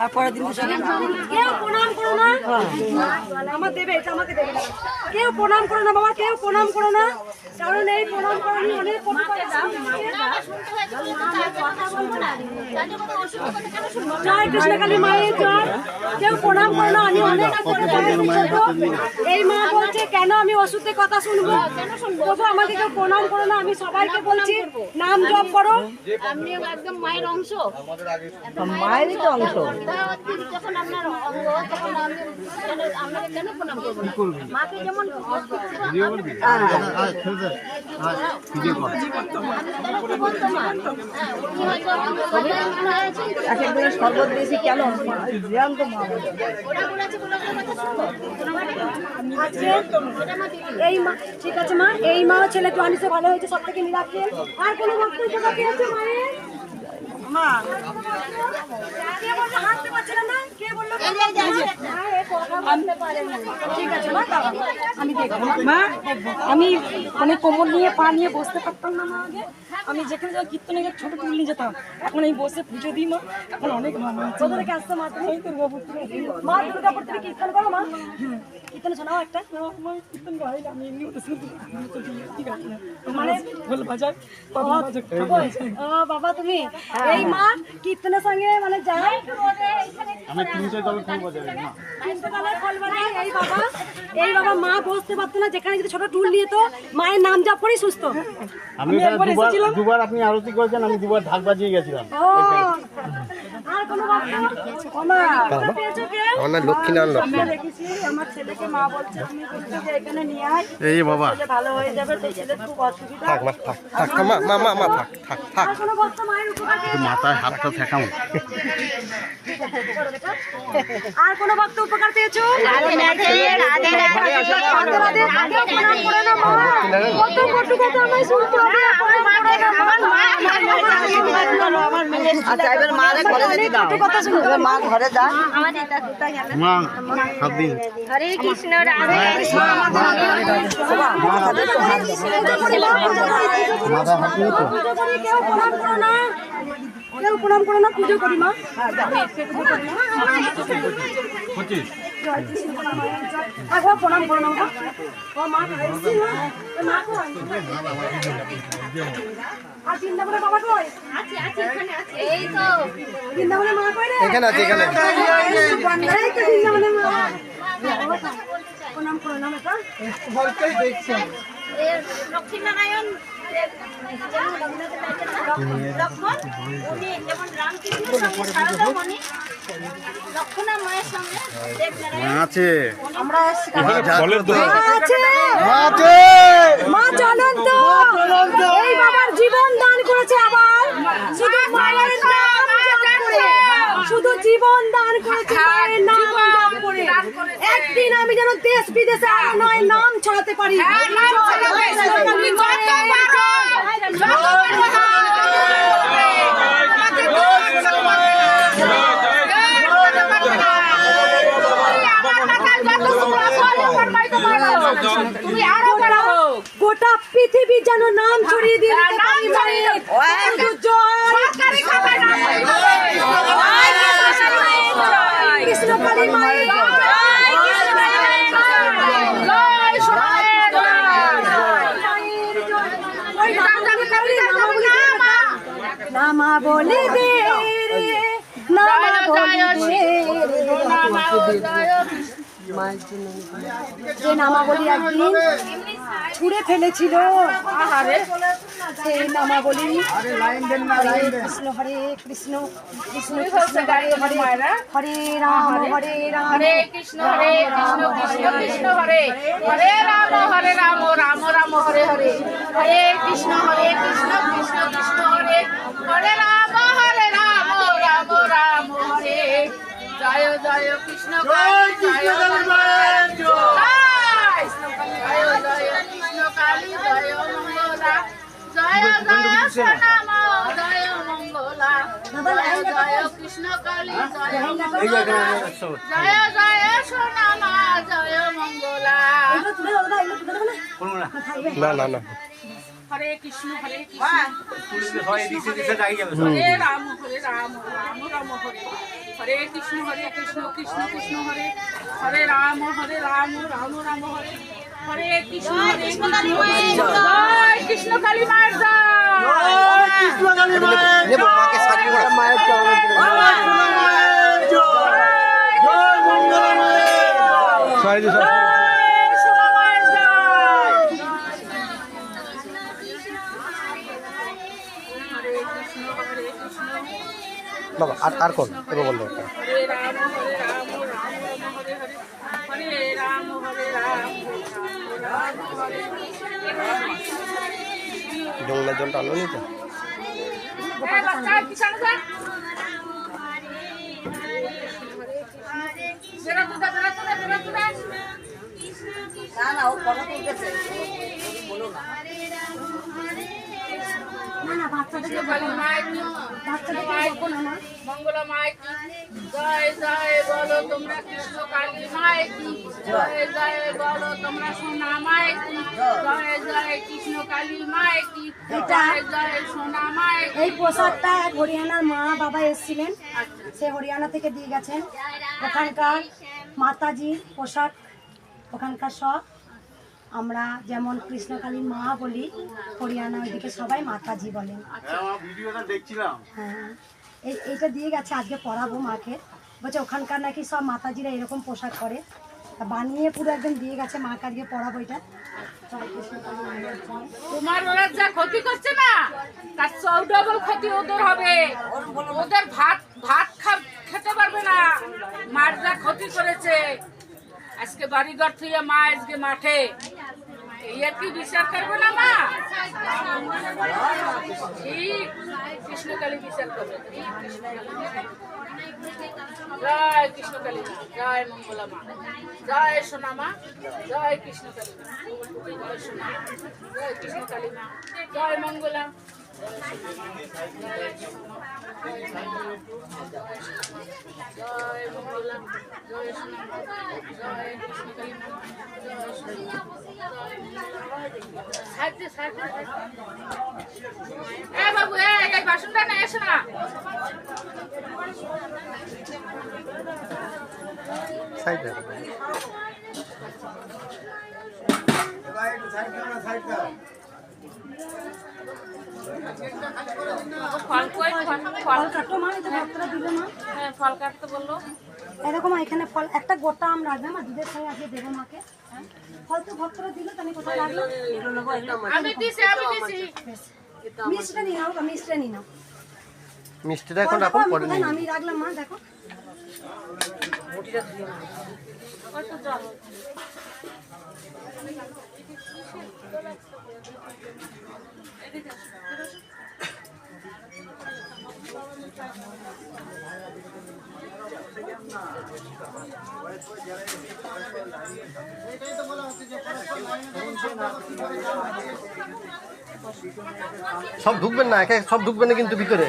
তারপরের দিন কেউ প্রণাম করো না। আমার দেবে এটা আমাকে দেবে। কেউ প্রণাম করো না বাবা কেউ প্রণাম করো না। কারণ এই প্রণাম করানি অনেক জয় মায়ের জয়। কেউ প্রণাম করো না আমি অনেক। এই মা বলছে কেন আমি ওষুধের কথা শুনব? তবু আমাকে কেউ প্রণাম করো না আমি সবাইকে বলছি নাম জপ করো। মায়ের অংশ। মায়েরই তো অংশ। শরবত দিয়েছি কেন এই মা, ঠিক আছে মা, এই মা ছেলে জোয়ানিসে ভালো হয়েছে, সব থেকে নিরাপদ। আর কোনো বক্তব্য বাকি আছে, মায়ের? আমি দেখব মা আমি মানে কোমর নিয়ে পা নিয়ে বসতে পারতাম না মা আগে আমি যেখানে যাই কীর্তনে গিয়ে ছোট টুল নিয়ে যেতাম। এখন আমি বসে পুজো দিই মা। এখন অনেক ভালো আছে। কোথা থেকে আসতো মা তুমি? দুর্গাপুর থেকে মা দুর্গাপুর থেকে কীর্তন করো মা। কীর্তন শোনাও একটা। কীর্তন গাই আমি এমনি ওটা শুনতে ঠিক আছে মানে বাবা তুমি? এই মা কীর্তনের সঙ্গে মানে যাই। আমি তিনটে তবে ফোন বাজাই না? তিনটে তলায় খোল বাজায়, এই বাবা। এই বাবা মা বসতে পারতো না যেখানে যদি ছোট টুল নিয়ে তো মায়ের নাম জপ করেই সুস্থ। আমি দুবার আপনি আরতি করেছেন আমি দুবার ঢাক বাজিয়ে গেছিলাম। আমার লক্ষ্মীনারায়ণ আমার এই বাবা। হয়ে যাবে তো ছেলে খুব অসুবিধা। থাক মা থাক থাক থাক, মা মা মা মা থাক থাক থাক। আর কোনো বক্তব্য মায়ের উপকার পেয়েছ? মাথায় হাতটা ঠেকাও। আর কোনো বক্তব্য উপকার পেয়েছ? রাধে রাধে রাধে রাধে কেউ প্রণাম করে না মা কত কথা আমায় শুনতে হবে প্রণাম করে আচ্ছা এবার মা রে ঘরে যেতে মা ঘরে যা মা হরে কৃষ্ণ রাধে কেউ প্রণাম করো না পুজো করি মা পঁচিশ প্রণাম করো না মা ও মা এসছি মা এ মা কই আর বৃন্দাবনে বাবা কই আছে আছে এখানে আছে। এখানে প্রণাম লক্ষ্মীনারায়ণ লক্ষ্মণ উনি যেমন রামকৃষ্ণের সঙ্গে সঙ্গে দেবনারায়ণ আছে। আমরা বলের তো। আছে। আছে। মা চলন্ত। এই বাবার জীবন দান করেছে আবার। শুধু মায়ের নাম করে। শুধু জীবন দান করেছে মায়ের নাম করে। একদিন আমি যেন দেশ বিদেশে আরও নয় নাম ছড়াতে পারি। গোটা পৃথিবী যেন নাম ছড়িয়ে দিয়ে। শুধু জয়। কৃষ্ণ মায়ের নামা বলে দে রে নামা বলে দে যে নামাবলি একদিন ছুঁড়ে ফেলেছিল। সেই নামাবলি। হরে কৃষ্ণ হরে কৃষ্ণ কৃষ্ণ কৃষ্ণ হরে হরে রাম হরে রাম হরে কৃষ্ণ হরে কৃষ্ণ কৃষ্ণ কৃষ্ণ হরে হরে রাম হরে রাম রাম রাম হরে হরে হরে কৃষ্ণ হরে কৃষ্ণ কৃষ্ণ কৃষ্ণ হরে হরে রাম হরে রাম রাম রাম হরে জয় জয় কৃষ্ণ জয় জয় জয় জয় কৃষ্ণ কালী জয় মঙ্গলা জয়। জয়। সোনাম জয় মঙ্গলা জয় জয় কৃষ্ণ কালী জয় মঙ্গলা জয় জয় সোনামা জয় না না না হরে কৃষ্ণ হরে কৃষ্ণ। হরে রাম হরে রাম রাম রাম হরে। হরে কৃষ্ণ হরে কৃষ্ণ কৃষ্ণ কৃষ্ণ হরে। হরে রাম হরে রাম রাম রাম হরে। হরে কৃষ্ণ হরে কৃষ্ণ জয়। কৃষ্ণ কালী মায়ের জয়। মায়ের জয়! মায়ের জয়। মায়ের জয়! জয় মঙ্গলা মায়ের জয় সোনা মায়ের জয় বাবা, আর আর কোন? এবার বলল একটা জঙ্গলের জলটা আলো নি তো না না, ও ফটো তুলতেছে। না। না বাচ্চাদেরকে কালী মায়ের কি বকো না। মা মঙ্গলা মায়ের কি জয় জয় বলো তোমরা কৃষ্ণ কালী মায়ের কি জয় জয় বলো তোমরা সোনা মায়ের কি জয় জয় কৃষ্ণ কালী মায়ের কি জয় জয় সোনা মায়ের এই পোশাকটা এক হরিয়ানার মা বাবা এসেছিলেন। সে হরিয়ানা থেকে দিয়ে গেছেন। ওখানকার মাতাজি পোশাক ওখানকার সব। আমরা যেমন কৃষ্ণকালীর মা বলি হরিয়ানা ওইদিকে সবাই মাতাজি বলেন হ্যাঁ, দেখছিলাম। হ্যাঁ এই এইটা দিয়ে গেছে আজকে পড়াবো মাকে। বলছে ওখানকার নাকি সব মাতাজিরা এরকম পোশাক করে। তা বানিয়ে পুরো একদম দিয়ে গেছে মাকে আজকে পড়াবো এটা। তোমার ওরা যা ক্ষতি করছে না তার চৌডবল ক্ষতি ওদের হবে। ওদের ভাত ভাত খা- খেতে পারবে না। মার যা ক্ষতি করেছে। আজকে বাড়িঘর থেকে মা আজকে মাঠে। এর কি বিচার করবে না মা? কৃষ্ণকালী বিচার করবে। জয় কৃষ্ণকালী জয় মঙ্গলা মা, জয় সোনা মা, জয় কৃষ্ণকালী মা, জয় সোনা জয় কৃষ্ণকালী মা, জয় মঙ্গলা। জয় মঙ্গলা জয় সোনা জয় কৃষ্ণকালী জয় সোনা মা, জয় মঙ্গলা। সাহায্য সাহায্য এ বাবু এ এই বাসনটা না এসো না সাইডে কই ফল ফল ফল কাটো মা এই তো ভক্তরা দিল মা। হ্যাঁ, ফল কাটতে বলল এরকম এখানে ফল একটা গোটা আম রাখবে মা দুধের সঙ্গে আজকে দেবো মাকে। ফল তো ভক্তরা দিল তাহলে কোথায় রাখল আমি দিছি মিষ্টিটা নিয়ে নাও মিষ্টিটা নিয়ে নাও। মিষ্টিটা এখন ফল দেখো, রাখুন আমি পরে কোথায় নিয়ে নামিয়ে রাখলাম মা দেখো। সব ঢুকবেন না একে সব ঢুকবেন না কিন্তু ভিতরে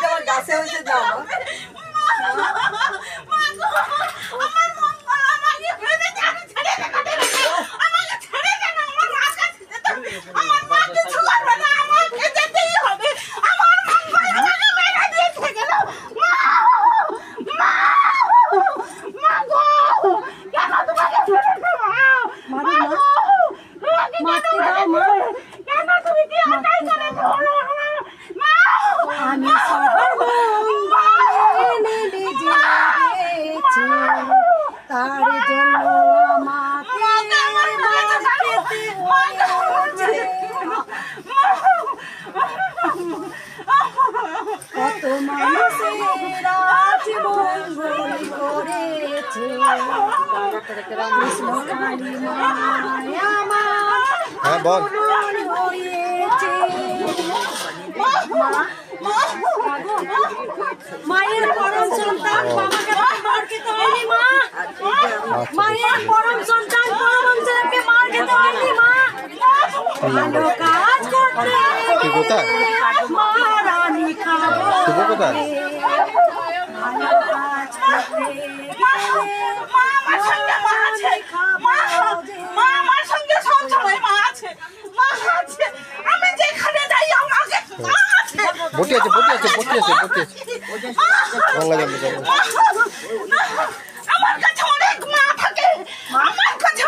আমার গাছে হয়েছে যাও মারো মা মারতে দাও মা মারতে দাও আমি সবার মঙ্গলে জেগেছি তার জন্য আমাকে মার খেতে হয়েছে কত মানুষের আজ মঙ্গল করেছে কৃষ্ণ কালী মায় আমার হ্যাঁ বল মায়ের পরম সন্তান বাবাকে মার খেতে হয়নি মা মায়ের পরম সন্তান পরম ছেলেকে মার খেতে হয়নি মা ভালো কাজ করতে তুই কোথায়? খাব শুভ কোথায়? বটি আছে বটি আছে বটি আছে বটি আছে বাংলা গান